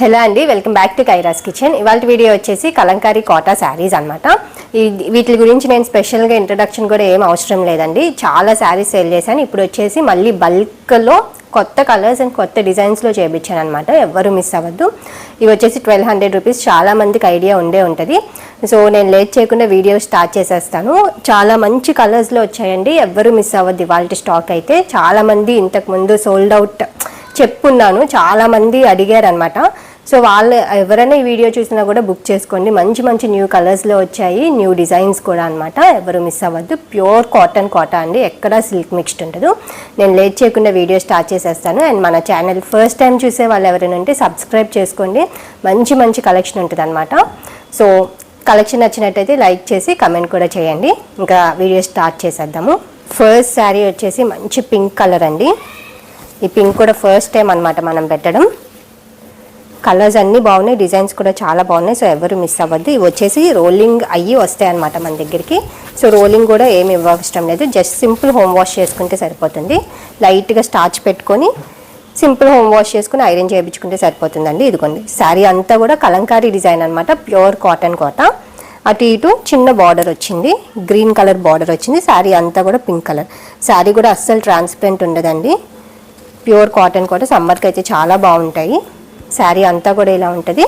Hello అండి welcome back to Kaira's kitchen. ఇవాళ video వచ్చేసి కలంకారీ కోటా శారీస్ అనమాట వీటి గురించి నేను స్పెషల్గా ఇంట్రడక్షన్ కూడా ఏం అవసరం లేదండి. చాలా శారీస్ సేల్ చేశాను. ఇప్పుడు వచ్చేసి మళ్ళీ బల్క్లో కొత్త కలర్స్ అండ్ కొత్త డిజైన్స్లో చేయించాను అనమాట ఎవ్వరు మిస్ అవ్వద్దు. ఇవి వచ్చేసి ట్వెల్వ్ హండ్రెడ్ రూపీస్. చాలామందికి ఐడియా ఉండే ఉంటుంది. సో నేను లేట్ చేయకుండా వీడియో స్టార్ట్ చేసేస్తాను. చాలా మంచి కలర్స్లో వచ్చాయండి. ఎవ్వరూ మిస్ అవ్వద్దు ఇవాళ స్టాక్ అయితే. చాలామంది ఇంతకుముందు ఇంతకు ముందు సోల్డ్ అవుట్ చెప్పున్నాను. చాలామంది అడిగారు అనమాట సో వాళ్ళు ఎవరైనా ఈ వీడియో చూసినా కూడా బుక్ చేసుకోండి. మంచి మంచి న్యూ కలర్స్లో వచ్చాయి. న్యూ డిజైన్స్ కూడా అనమాట ఎవరు మిస్ అవ్వద్దు. ప్యూర్ కాటన్ కోటా అండి. ఎక్కడా సిల్క్ మిక్స్డ్ ఉండదు. నేను లేట్ చేయకుండా వీడియో స్టార్ట్ చేసేస్తాను. అండ్ మన ఛానల్ ఫస్ట్ టైం చూసే వాళ్ళు ఎవరైనా ఉంటే సబ్స్క్రైబ్ చేసుకోండి. మంచి మంచి కలెక్షన్ ఉంటుంది సో కలెక్షన్ నచ్చినట్టయితే లైక్ చేసి కమెంట్ కూడా చేయండి. ఇంకా వీడియో స్టార్ట్ చేసేద్దాము. ఫస్ట్ శారీ వచ్చేసి మంచి పింక్ కలర్ అండి. ఈ పింక్ కూడా ఫస్ట్ టైం అనమాట మనం పెట్టడం. కలర్స్ అన్నీ బాగున్నాయి డిజైన్స్ కూడా చాలా బాగున్నాయి సో ఎవరు మిస్ అవ్వద్దు. ఇవి వచ్చేసి రోలింగ్ అయ్యి వస్తాయి అనమాట మన దగ్గరికి. సో రోలింగ్ కూడా ఏమి ఇవ్వవసరం లేదు జస్ట్ సింపుల్ హోమ్ వాష్ చేసుకుంటే సరిపోతుంది. లైట్గా స్టార్చ్ పెట్టుకొని సింపుల్ హోమ్ వాష్ చేసుకుని ఐరన్ చేయించుకుంటే సరిపోతుందండి. ఇదిగోండి శారీ అంతా కూడా కలంకారీ డిజైన్ అనమాట ప్యూర్ కాటన్ కోట అటు ఇటు చిన్న బార్డర్ వచ్చింది గ్రీన్ కలర్ బార్డర్ వచ్చింది శారీ అంతా కూడా పింక్ కలర్ శారీ కూడా అస్సలు ట్రాన్స్పరెంట్ ఉండదండి. ప్యూర్ కాటన్ కూడా సమ్మర్కి అయితే చాలా బాగుంటాయి. శారీ అంతా కూడా ఇలా ఉంటుంది.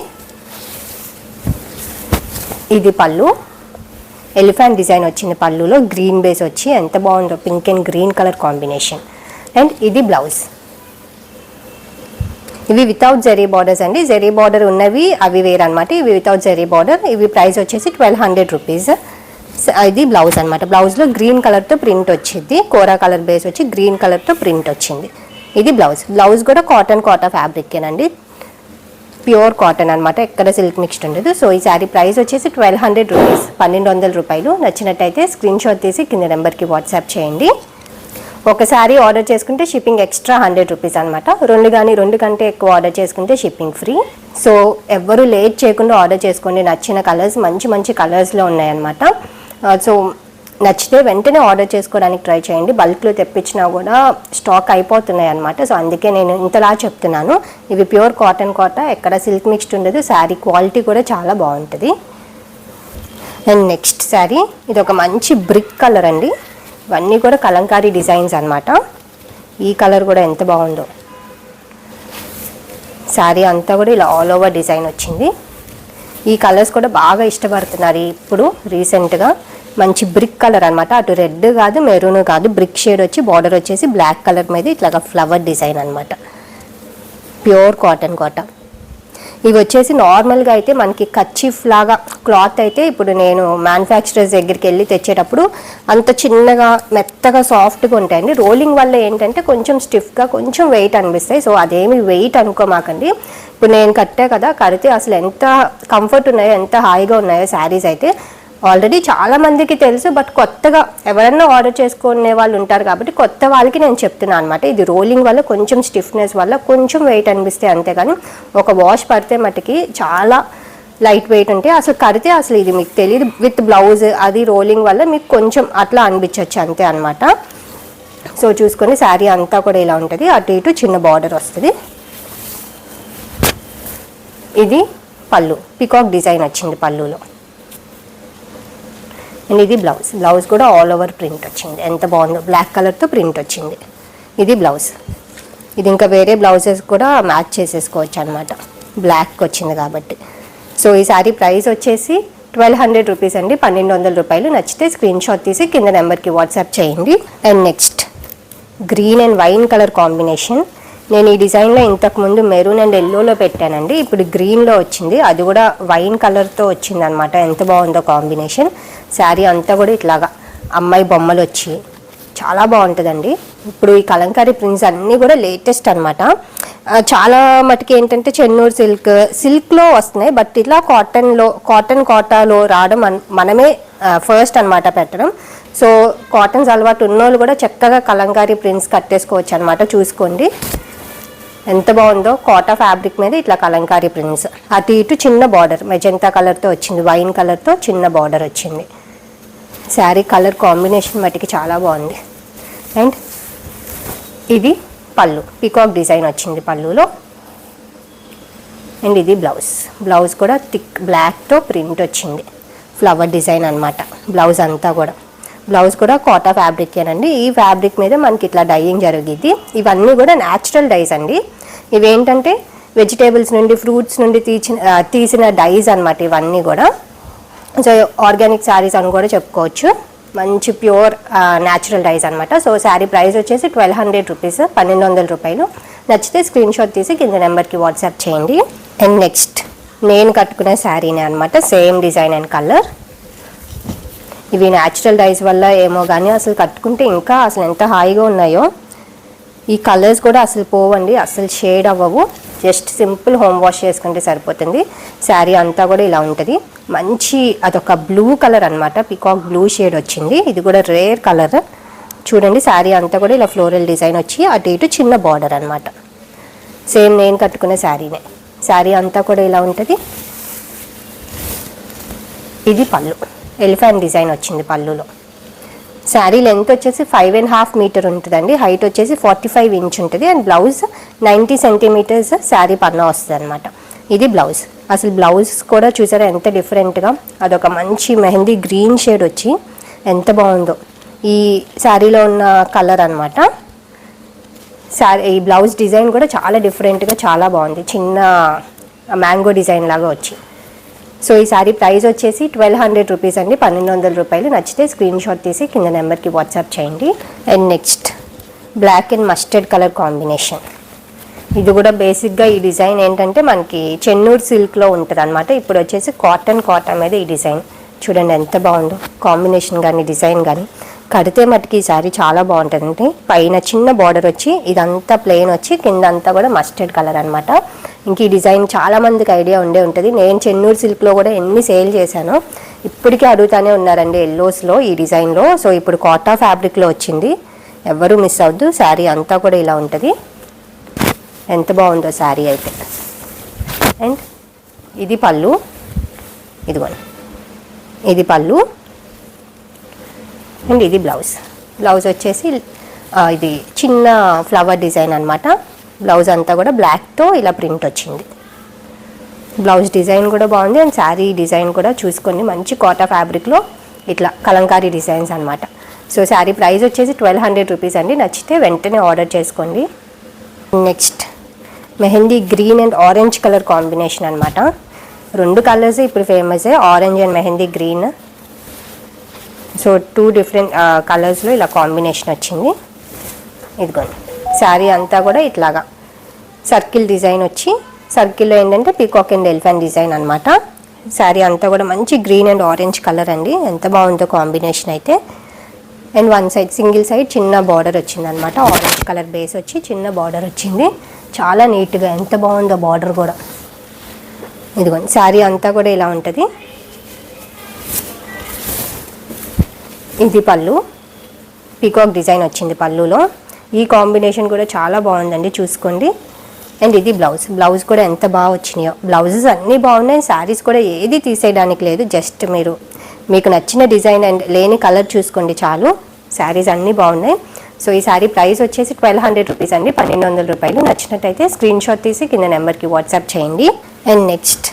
ఇది పళ్ళు. ఎలిఫెంట్ డిజైన్ వచ్చింది పళ్ళులో గ్రీన్ బేస్ వచ్చి ఎంత బాగుందో pink and green colour combination. And ఇది బ్లౌజ్. ఇవి వితౌట్ జెరీ బార్డర్స్ అండి. జెరీ బార్డర్ ఉన్నవి అవి వేరు అనమాట ఇవి వితౌట్ జెరీ బార్డర్. ఇవి ప్రైస్ వచ్చేసి ట్వెల్వ్ హండ్రెడ్ రూపీస్. ఇది బ్లౌజ్ అనమాట బ్లౌజ్లో గ్రీన్ కలర్తో ప్రింట్ వచ్చింది. కోరా కలర్ బేస్ వచ్చి గ్రీన్ కలర్తో ప్రింట్ వచ్చింది. ఇది బ్లౌజ్. బ్లౌజ్ కూడా కాటన్ కాటా ఫ్యాబ్రిక్కేనండి ప్యూర్ కాటన్ అనమాట ఎక్కడ సిల్క్ మిక్స్డ్ ఉండదు. సో ఈ శారీ ప్రైస్ వచ్చేసి ట్వెల్వ్ హండ్రెడ్ రూపీస్ పన్నెండు వందల రూపాయలు. నచ్చినట్టయితే స్క్రీన్ షాట్ తీసి కింద నెంబర్కి వాట్సాప్ చేయండి. ఒక శారీ ఆర్డర్ చేసుకుంటే షిప్పింగ్ ఎక్స్ట్రా హండ్రెడ్ రూపీస్ అనమాట రెండు కానీ రెండు కంటే ఎక్కువ ఆర్డర్ చేసుకుంటే షిప్పింగ్ ఫ్రీ సో ఎవ్వరూ లేట్ చేయకుండా ఆర్డర్ చేసుకోండి. నచ్చిన కలర్స్ మంచి మంచి కలర్స్లో ఉన్నాయన్నమాట. సో నచ్చితే వెంటనే ఆర్డర్ చేసుకోవడానికి ట్రై చేయండి. బల్క్లో తెప్పించినా కూడా స్టాక్ అయిపోతున్నాయి అనమాట సో అందుకే నేను ఇంతలా చెప్తున్నాను. ఇవి ప్యూర్ కాటన్ కోట ఎక్కడ సిల్క్ మిక్స్డ్ ఉండదు. శారీ క్వాలిటీ కూడా చాలా బాగుంటుంది. అండ్ నెక్స్ట్ శారీ ఇది ఒక మంచి బ్రిక్ కలర్ అండి. ఇవన్నీ కూడా కలంకారీ డిజైన్స్ అనమాట ఈ కలర్ కూడా ఎంత బాగుందో. శారీ అంతా కూడా ఇలా ఆల్ ఓవర్ డిజైన్ వచ్చింది. ఈ కలర్స్ కూడా బాగా ఇష్టపడుతున్నారు ఇప్పుడు రీసెంట్గా మంచి బ్రిక్ కలర్ అనమాట అటు రెడ్ కాదు మెరూన్ కాదు. బ్రిక్ షేడ్ వచ్చి బార్డర్ వచ్చేసి బ్లాక్ కలర్ మీద ఇట్లాగా ఫ్లవర్ డిజైన్ అనమాట ప్యూర్ కాటన్ కోట. ఇవి వచ్చేసి నార్మల్గా అయితే మనకి కచ్చిఫ్ లాగా క్లాత్ అయితే ఇప్పుడు నేను మ్యానుఫ్యాక్చరర్స్ దగ్గరికి వెళ్ళి తెచ్చేటప్పుడు అంత చిన్నగా మెత్తగా సాఫ్ట్గా ఉంటాయండి. రోలింగ్ వల్ల ఏంటంటే కొంచెం స్టిఫ్గా కొంచెం వెయిట్ అనిపిస్తాయి. సో అదేమి వెయిట్ అనుకోమాకండి. ఇప్పుడు నేను కట్టా కదా కడితే అసలు ఎంత కంఫర్ట్ ఉన్నాయో ఎంత హాయిగా ఉన్నాయో శారీస్ అయితే ఆల్రెడీ చాలా మందికి తెలుసు బట్ కొత్తగా ఎవరన్నా ఆర్డర్ చేసుకునే వాళ్ళు ఉంటారు కాబట్టి కొత్త వాళ్ళకి నేను చెప్తున్నాను అనమాట ఇది రోలింగ్ వల్ల కొంచెం స్టిఫ్నెస్ వల్ల కొంచెం వెయిట్ అనిపిస్తే అంతేగాని ఒక వాష్ పడితే మటుకి చాలా లైట్ వెయిట్ ఉంటే అసలు కడితే అసలు ఇది మీకు తెలియదు విత్ బ్లౌజ్ అది రోలింగ్ వల్ల మీకు కొంచెం అట్లా అనిపించవచ్చు అంతే అనమాట సో చూసుకొని శారీ అంతా కూడా ఇలా ఉంటుంది. అటు ఇటు చిన్న బార్డర్ వస్తుంది. ఇది పళ్ళు. పికాక్ డిజైన్ వచ్చింది పళ్ళులో. అండ్ ఇది బ్లౌజ్. బ్లౌజ్ కూడా ఆల్ ఓవర్ ప్రింట్ వచ్చింది. ఎంత బాగుందో. బ్లాక్ కలర్తో ప్రింట్ వచ్చింది. ఇది బ్లౌజ్. ఇది ఇంకా వేరే బ్లౌజెస్ కూడా మ్యాచ్ చేసేసుకోవచ్చు అనమాట బ్లాక్ వచ్చింది కాబట్టి. సో ఈ శారీ ప్రైస్ వచ్చేసి ట్వెల్వ్ హండ్రెడ్ రూపీస్ అండి. పన్నెండు వందల రూపాయలు. నచ్చితే స్క్రీన్ షాట్ తీసి కింద నెంబర్కి వాట్సాప్ చేయండి. And next green and wine colour combination. నేను ఈ డిజైన్లో ఇంతకుముందు మెరూన్ అండ్ ఎల్లోలో పెట్టానండి. ఇప్పుడు గ్రీన్లో వచ్చింది. అది కూడా వైన్ కలర్తో వచ్చింది అనమాట ఎంత బాగుందో కాంబినేషన్. శారీ అంతా కూడా ఇట్లాగా అమ్మాయి బొమ్మలు వచ్చి చాలా బాగుంటుందండి. ఇప్పుడు ఈ కలంకారీ ప్రింట్స్ అన్నీ కూడా లేటెస్ట్ అనమాట. చాలా మటుకు ఏంటంటే చెన్నూరు సిల్క్ సిల్క్లో వస్తున్నాయి. బట్ ఇట్లా కాటన్లో కాటన్ కోటాలో రావడం మనమే ఫస్ట్ అన్నమాట పెట్టడం. సో కాటన్స్ అలవాటు ఉన్నోళ్ళు కూడా చక్కగా కలంకారీ ప్రింట్స్ కట్టేసుకోవచ్చు అనమాట. చూసుకోండి. ఎంత బాగుందో కోటా ఫ్యాబ్రిక్ మీద ఇట్లా కలంకారీ ప్రింట్స్. అటు ఇటు చిన్న బార్డర్ మెజంతా కలర్తో వచ్చింది వైన్ కలర్తో చిన్న బార్డర్ వచ్చింది. శారీ కలర్ కాంబినేషన్ మట్టికి చాలా బాగుంది. అండ్ ఇది పళ్ళు పికాక్ డిజైన్ వచ్చింది పళ్ళులో. అండ్ ఇది బ్లౌజ్ బ్లౌజ్ కూడా థిక్ బ్లాక్తో ప్రింట్ వచ్చింది. ఫ్లవర్ డిజైన్ అన్నమాట బ్లౌజ్ అంతా కూడా. బ్లౌజ్ కూడా కోటా ఫ్యాబ్రిక్ అండి ఈ ఫ్యాబ్రిక్ మీద మనకి ఇట్లా డైయింగ్ జరిగింది ఇవన్నీ కూడా న్యాచురల్ డైస్ అండి. ఇవేంటంటే వెజిటేబుల్స్ నుండి ఫ్రూట్స్ నుండి తీసిన తీసిన డైస్ అన్నమాట ఇవన్నీ కూడా. సో ఆర్గానిక్ శారీస్ అని కూడా చెప్పుకోవచ్చు. మంచి ప్యూర్ న్యాచురల్ డైస్ అనమాట సో శారీ ప్రైస్ వచ్చేసి ట్వెల్వ్ హండ్రెడ్ రూపీస్ పన్నెండు వందల రూపాయలు. నచ్చితే స్క్రీన్ షాట్ తీసి కింద నెంబర్కి వాట్సాప్ చేయండి. అండ్ నెక్స్ట్ నేను కట్టుకునే శారీనే అనమాట సేమ్ డిజైన్ అండ్ కలర్ ఇవి న్యాచురల్ డైస్ వల్ల ఏమో కానీ అసలు కట్టుకుంటే ఇంకా అసలు ఎంత హాయిగా ఉన్నాయో. ఈ కలర్స్ కూడా అసలు పోవండి అసలు షేడ్ అవ్వవు. జస్ట్ సింపుల్ హోమ్ వాష్ చేసుకుంటే సరిపోతుంది. శారీ అంతా కూడా ఇలా ఉంటుంది. మంచి అదొక బ్లూ కలర్ అనమాట పికాక్ బ్లూ షేడ్ వచ్చింది. ఇది కూడా రేర్ కలర్. చూడండి శారీ అంతా కూడా ఇలా ఫ్లోరల్ డిజైన్ వచ్చి అటు ఇటు చిన్న బార్డర్ అనమాట సేమ్ నేను కట్టుకునే శారీనే. శారీ అంతా కూడా ఇలా ఉంటుంది. ఇది పళ్ళు. ఎలిఫెంట్ డిజైన్ వచ్చింది పళ్ళులో. శారీ లెంత్ వచ్చేసి ఫైవ్ అండ్ హాఫ్ మీటర్ ఉంటుందండి. హైట్ వచ్చేసి ఫార్టీ ఫైవ్ ఇంచ్ ఉంటుంది. And blouse ninety centimetres sari పన్న వస్తుంది అనమాట ఇది బ్లౌజ్ అసలు బ్లౌజ్ కూడా చూసారా ఎంత డిఫరెంట్గా అదొక మంచి మెహందీ గ్రీన్ షేడ్ వచ్చి ఎంత బాగుందో. ఈ శారీలో ఉన్న కలర్ అనమాట శారీ ఈ బ్లౌజ్ డిజైన్ కూడా చాలా డిఫరెంట్గా చాలా బాగుంది. చిన్న మ్యాంగో డిజైన్ లాగా వచ్చి. సో ఈ సారీ ప్రైస్ వచ్చేసి ట్వెల్వ్ హండ్రెడ్ రూపీస్ అండి. పన్నెండు వందల రూపాయలు నచ్చితే స్క్రీన్ షాట్ తీసి కింద నెంబర్కి వాట్సాప్ చేయండి. And next black and mustard colour combination ఇది కూడా బేసిక్గా ఈ డిజైన్ ఏంటంటే మనకి చెన్నూరు సిల్క్లో ఉంటుంది అనమాట ఇప్పుడు వచ్చేసి కాటన్ కాటన్ మీద ఈ డిజైన్. చూడండి ఎంత బాగుందో. కాంబినేషన్ కానీ డిజైన్ కానీ కడితే మటుకి ఈ సారీ చాలా బాగుంటుందండి. పైన చిన్న బార్డర్ వచ్చి ఇదంతా ప్లెయిన్ వచ్చి కింద అంతా కూడా మస్టర్డ్ కలర్ అనమాట ఇంక ఈ డిజైన్ చాలామందికి ఐడియా ఉండే ఉంటుంది. నేను చెన్నూరు సిల్క్లో కూడా ఎన్ని సేల్ చేశాను ఇప్పటికీ అడుగుతానే ఉన్నారండి ఎల్లోస్లో ఈ డిజైన్లో సో ఇప్పుడు కాటా ఫ్యాబ్రిక్లో వచ్చింది. ఎవ్వరూ మిస్ అవ్వద్దు. శారీ అంతా కూడా ఇలా ఉంటుంది. ఎంత బాగుందో శారీ అయితే. అండ్ ఇది పళ్ళు. ఇదిగోండి. ఇది పళ్ళు. అండ్ ఇది బ్లౌజ్. బ్లౌజ్ వచ్చేసి ఇది చిన్న ఫ్లవర్ డిజైన్ అన్నమాట. బ్లౌజ్ అంతా కూడా బ్లాక్తో ఇలా ప్రింట్ వచ్చింది. బ్లౌజ్ డిజైన్ కూడా బాగుంది అండ్ శారీ డిజైన్ కూడా చూసుకోండి మంచి కోటా ఫ్యాబ్రిక్లో ఇట్లా కలంకారీ డిజైన్స్ అనమాట సో శారీ ప్రైస్ వచ్చేసి ట్వెల్వ్ హండ్రెడ్ రూపీస్ అండి. నచ్చితే వెంటనే ఆర్డర్ చేసుకోండి. Next mehndi green and orange colour combination అనమాట రెండు కలర్స్ ఇప్పుడు famous orange and mehndi green. So two different కలర్స్లో ఇలా కాంబినేషన్ వచ్చింది. ఇదిగోండి. శారీ అంతా కూడా ఇట్లాగా. సర్కిల్ డిజైన్ వచ్చి సర్కిల్లో ఏంటంటే పీకాక్ అండ్ ఎలిఫెంట్ డిజైన్ అనమాట శారీ అంతా కూడా మంచి గ్రీన్ అండ్ ఆరెంజ్ కలర్ అండి. ఎంత బాగుందో కాంబినేషన్ అయితే. And one side single side చిన్న బార్డర్ వచ్చింది అనమాట ఆరెంజ్ కలర్ బేస్ వచ్చి చిన్న బార్డర్ వచ్చింది. చాలా నీట్గా ఎంత బాగుందో బార్డర్ కూడా. ఇదిగోండి శారీ అంతా కూడా ఇలా ఉంటుంది. ఇది పళ్ళు. పీకాక్ డిజైన్ వచ్చింది పళ్ళులో. ఈ కాంబినేషన్ కూడా చాలా బాగుందండి చూసుకోండి. అండ్ ఇది బ్లౌజ్ బ్లౌజ్ కూడా ఎంత బాగా వచ్చినాయో. బ్లౌజెస్ అన్నీ బాగున్నాయి శారీస్ కూడా ఏది తీసేయడానికి లేదు జస్ట్ మీరు మీకు నచ్చిన డిజైన్ అండ్ లేని కలర్ చూసుకోండి చాలు. శారీస్ అన్నీ బాగున్నాయి. సో ఈ శారీ ప్రైస్ వచ్చేసి ట్వెల్వ్ హండ్రెడ్ రూపీస్ అండి పన్నెండు వందల రూపాయలు. నచ్చినట్టయితే స్క్రీన్ షాట్ తీసి కింద నెంబర్కి వాట్సాప్ చేయండి. And next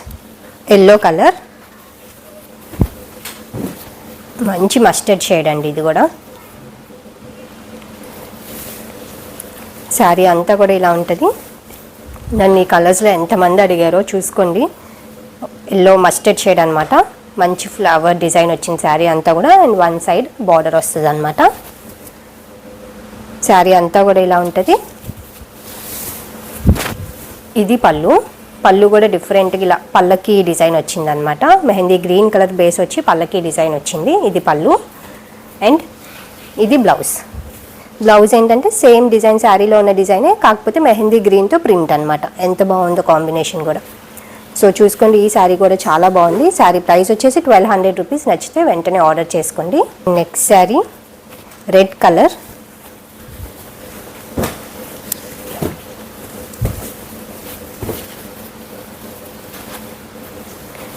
yellow colour. మంచి మస్టర్డ్ షేడ్ అండి ఇది కూడా. శారీ అంతా కూడా ఇలా ఉంటుంది. నన్ను ఈ కలర్స్లో ఎంతమంది అడిగారో చూసుకోండి. ఎల్లో మస్టర్డ్ షేడ్ అనమాట మంచి ఫ్లవర్ డిజైన్ వచ్చింది శారీ అంతా కూడా అండ్ వన్ సైడ్ బార్డర్ వస్తుంది అనమాట శారీ అంతా కూడా ఇలా ఉంటుంది. ఇది పళ్ళు. పళ్ళు కూడా డిఫరెంట్గా ఇలా పళ్ళకి డిజైన్ వచ్చింది అనమాట మెహందీ గ్రీన్ కలర్ బేస్ వచ్చి పళ్ళకి డిజైన్ వచ్చింది. ఇది పళ్ళు. అండ్ ఇది బ్లౌజ్ బ్లౌజ్ ఏంటంటే సేమ్ డిజైన్ శారీలో ఉన్న డిజైనే కాకపోతే మెహందీ గ్రీన్తో ప్రింట్ అనమాట ఎంత బాగుందో కాంబినేషన్ కూడా. సో చూసుకోండి ఈ శారీ కూడా చాలా బాగుంది. శారీ ప్రైస్ వచ్చేసి ట్వెల్వ్ హండ్రెడ్ రూపీస్. నచ్చితే వెంటనే ఆర్డర్ చేసుకోండి. Next sari red colour.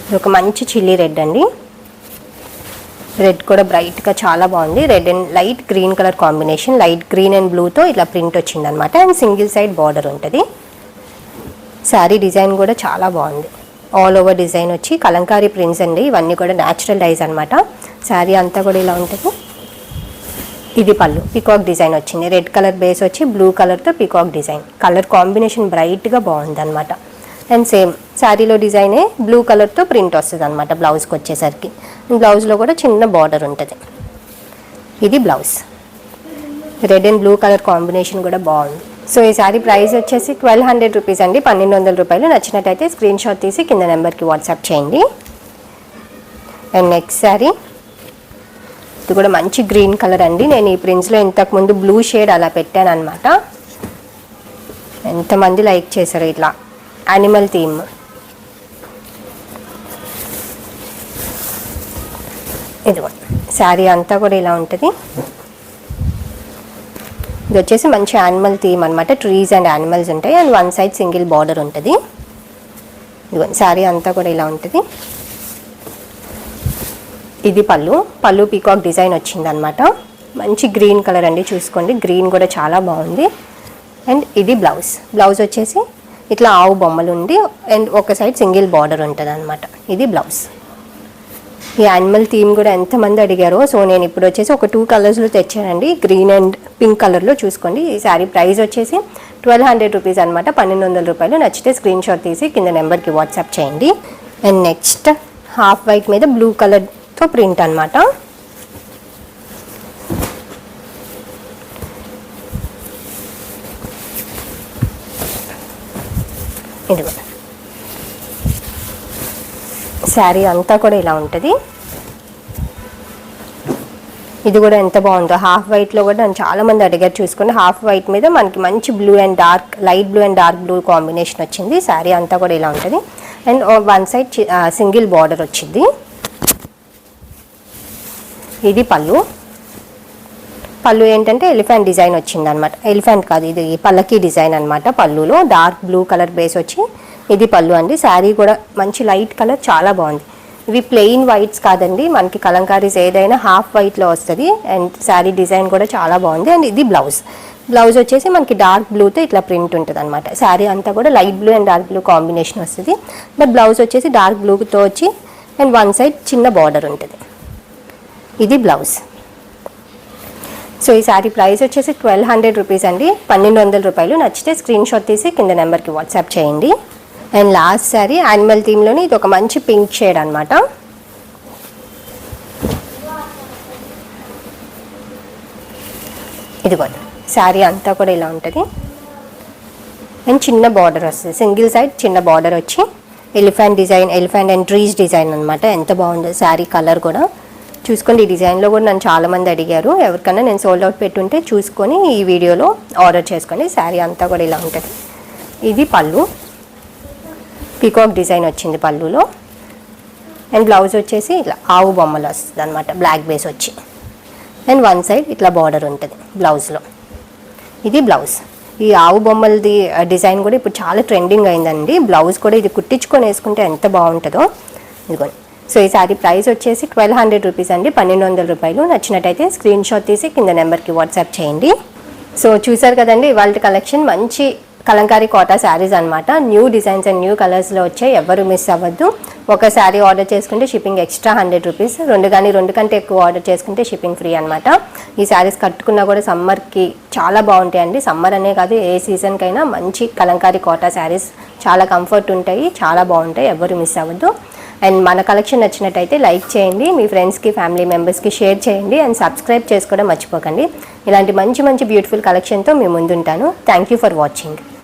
ఇది ఒక మంచి చిల్లీ రెడ్ అండి. రెడ్ కూడా బ్రైట్గా చాలా బాగుంది. Red and light green colour combination. Light green and బ్లూతో ఇట్లా ప్రింట్ వచ్చింది అనమాట అండ్ సింగిల్ సైడ్ బార్డర్ ఉంటుంది. శారీ డిజైన్ కూడా చాలా బాగుంది. ఆల్ ఓవర్ డిజైన్ వచ్చి కలంకారీ ప్రింట్స్ అండి. ఇవన్నీ కూడా న్యాచురల్ డైస్ అనమాట శారీ అంతా కూడా ఇలా ఉంటుంది. ఇది పళ్ళు. పికాక్ డిజైన్ వచ్చింది. రెడ్ కలర్ బేస్ వచ్చి బ్లూ కలర్తో పికాక్ డిజైన్. కలర్ కాంబినేషన్ బ్రైట్గా బాగుంది అనమాట అండ్ సేమ్ శారీలో డిజైనే బ్లూ కలర్తో ప్రింట్ వస్తుంది అనమాట బ్లౌజ్కి వచ్చేసరికి. బ్లౌజ్లో కూడా చిన్న బార్డర్ ఉంటుంది. ఇది blouse. Red and blue colour combination కూడా బాగుంది. సో ఈ శారీ ప్రైస్ వచ్చేసి ట్వెల్వ్ హండ్రెడ్ రూపీస్ అండి. పన్నెండు వందల రూపాయలు. నచ్చినట్టయితే స్క్రీన్ షాట్ తీసి కింద నెంబర్కి వాట్సాప్ చేయండి. And next sari. ఇది కూడా మంచి గ్రీన్ కలర్ అండి. నేను ఈ ప్రింట్స్లో ఇంతకుముందు బ్లూ షేడ్ అలా పెట్టాను అనమాట ఎంతమంది లైక్ చేశారు ఇట్లా? Animal theme. ఇదిగో శారీ అంతా కూడా ఇలా ఉంటుంది. ఇది వచ్చేసి మంచి యానిమల్ థీమ్ అనమాట ట్రీస్ అండ్ యానిమల్స్ ఉంటాయి. And one side single border ఉంటుంది. ఇదిగో శారీ అంతా కూడా ఇలా ఉంటుంది. ఇది పళ్ళు. పళ్ళు పీకాక్ డిజైన్ వచ్చింది అనమాట మంచి గ్రీన్ కలర్ అండి చూసుకోండి. గ్రీన్ కూడా చాలా బాగుంది. అండ్ ఇది బ్లౌజ్ బ్లౌజ్ వచ్చేసి ఇట్లా ఆవు బొమ్మలు ఉండి అండ్ ఒక సైడ్ సింగిల్ బార్డర్ ఉంటుంది అనమాట ఇది బ్లౌజ్ ఈ యానిమల్ థీమ్ కూడా ఎంతమంది అడిగారో సో నేను ఇప్పుడు వచ్చేసి ఒక టూ కలర్స్లో తెచ్చానండి. గ్రీన్ అండ్ పింక్ కలర్లో చూసుకోండి. ఈ శారీ ప్రైస్ వచ్చేసి ట్వెల్వ్ హండ్రెడ్ రూపీస్ అనమాట పన్నెండు వందల రూపాయలు. నచ్చితే స్క్రీన్ షాట్ తీసి కింద నెంబర్కి వాట్సాప్ చేయండి. అండ్ నెక్స్ట్ హాఫ్ వైట్ మీద బ్లూ కలర్తో ప్రింట్ అనమాట ఇదిగో. శారీ అంతా కూడా ఇలా ఉంటుంది. ఇది కూడా ఎంత బాగుందో. హాఫ్ వైట్లో కూడా నన్ను చాలామంది అడిగారు చూసుకుని హాఫ్ వైట్ మీద మనకి మంచి blue and dark light blue and dark blue combination వచ్చింది. శారీ అంతా కూడా ఇలా ఉంటుంది. And one side single border వచ్చింది. ఇది పళ్ళు. పళ్ళు ఏంటంటే ఎలిఫెంట్ డిజైన్ వచ్చింది అనమాట ఎలిఫెంట్ కాదు ఇది పల్లకి డిజైన్ అనమాట పళ్ళులో. డార్క్ బ్లూ కలర్ బేస్ వచ్చి ఇది పళ్ళు అండి. శారీ కూడా మంచి లైట్ కలర్ చాలా బాగుంది. ఇవి ప్లెయిన్ వైట్స్ కాదండి. మనకి కలంకారీస్ ఏదైనా హాఫ్ వైట్లో వస్తుంది. అండ్ శారీ డిజైన్ కూడా చాలా బాగుంది. అండ్ ఇది బ్లౌజ్. బ్లౌజ్ వచ్చేసి మనకి డార్క్ బ్లూతో ఇట్లా ప్రింట్ ఉంటుంది అనమాట శారీ అంతా కూడా light blue and dark blue combination వస్తుంది. బట్ బ్లౌజ్ వచ్చేసి డార్క్ బ్లూతో వచ్చి అండ్ వన్ సైడ్ చిన్న బార్డర్ ఉంటుంది. ఇది బ్లౌజ్. సో ఈ శారీ ప్రైస్ వచ్చేసి ట్వెల్వ్ హండ్రెడ్ రూపీస్ అండి. పన్నెండు వందల రూపాయలు. నచ్చితే స్క్రీన్ షాట్ తీసి కింద నెంబర్కి వాట్సాప్ చేయండి. అండ్ లాస్ట్ శారీ యానిమల్ థీమ్లోని ఇది ఒక మంచి పింక్ షేడ్ అనమాట ఇదిగోండి శారీ అంతా కూడా ఇలా ఉంటుంది. అండ్ చిన్న బార్డర్ వస్తుంది. సింగిల్ సైడ్ చిన్న బార్డర్ వచ్చి elephant design elephant and trees design అనమాట ఎంత బాగుందో శారీ కలర్ కూడా. చూసుకోండి ఈ డిజైన్లో కూడా నన్ను చాలామంది అడిగారు. ఎవరికన్నా నేను సోల్డ్ అవుట్ పెట్టుంటే చూసుకొని ఈ వీడియోలో ఆర్డర్ చేసుకోండి. శారీ అంతా కూడా ఇలా ఉంటుంది. ఇది పళ్ళు. పీకాక్ డిజైన్ వచ్చింది పళ్ళులో. అండ్ బ్లౌజ్ వచ్చేసి ఇట్లా ఆవు బొమ్మలు వస్తుంది అనమాట బ్లాక్ బేస్ వచ్చి. అండ్ వన్ సైడ్ ఇట్లా బార్డర్ ఉంటుంది బ్లౌజ్లో. ఇది బ్లౌజ్. ఈ ఆవు బొమ్మలది డిజైన్ కూడా ఇప్పుడు చాలా ట్రెండింగ్ అయిందండి. బ్లౌజ్ కూడా ఇది కుట్టించుకొని వేసుకుంటే ఎంత బాగుంటుందో. ఇదిగోండి. సో ఈ సారీ ప్రైస్ వచ్చేసి ట్వెల్వ్ హండ్రెడ్ రూపీస్ అండి. పన్నెండు వందల రూపాయలు. నచ్చినట్టయితే స్క్రీన్ షాట్ తీసి కింద నెంబర్కి వాట్సాప్ చేయండి. సో చూసారు కదండి ఇవాళ కలెక్షన్. మంచి కలంకారీ కోటా శారీస్ అనమాట న్యూ డిజైన్స్ అండ్ న్యూ కలర్స్లో వచ్చాయి ఎవరు మిస్ అవ్వద్దు. ఒక శారీ ఆర్డర్ చేసుకుంటే షిప్పింగ్ ఎక్స్ట్రా హండ్రెడ్ రూపీస్ రెండు కానీ రెండు కంటే ఎక్కువ ఆర్డర్ చేసుకుంటే షిప్పింగ్ ఫ్రీ అనమాట ఈ శారీస్ కట్టుకున్నా కూడా సమ్మర్కి చాలా బాగుంటాయండి. సమ్మర్ అనే కాదు ఏ సీజన్కైనా మంచి కలంకారీ కోటా శారీస్ చాలా కంఫర్ట్ ఉంటాయి చాలా బాగుంటాయి ఎవరు మిస్ అవ్వద్దు. అండ్ మన కలెక్షన్ నచ్చినట్టయితే లైక్ చేయండి మీ ఫ్రెండ్స్కి ఫ్యామిలీ మెంబర్స్కి షేర్ చేయండి అండ్ సబ్స్క్రైబ్ చేసుకోవడం మర్చిపోకండి. ఇలాంటి మంచి మంచి బ్యూటిఫుల్ కలెక్షన్తో మీ ముందుంటాను. Thank you for watching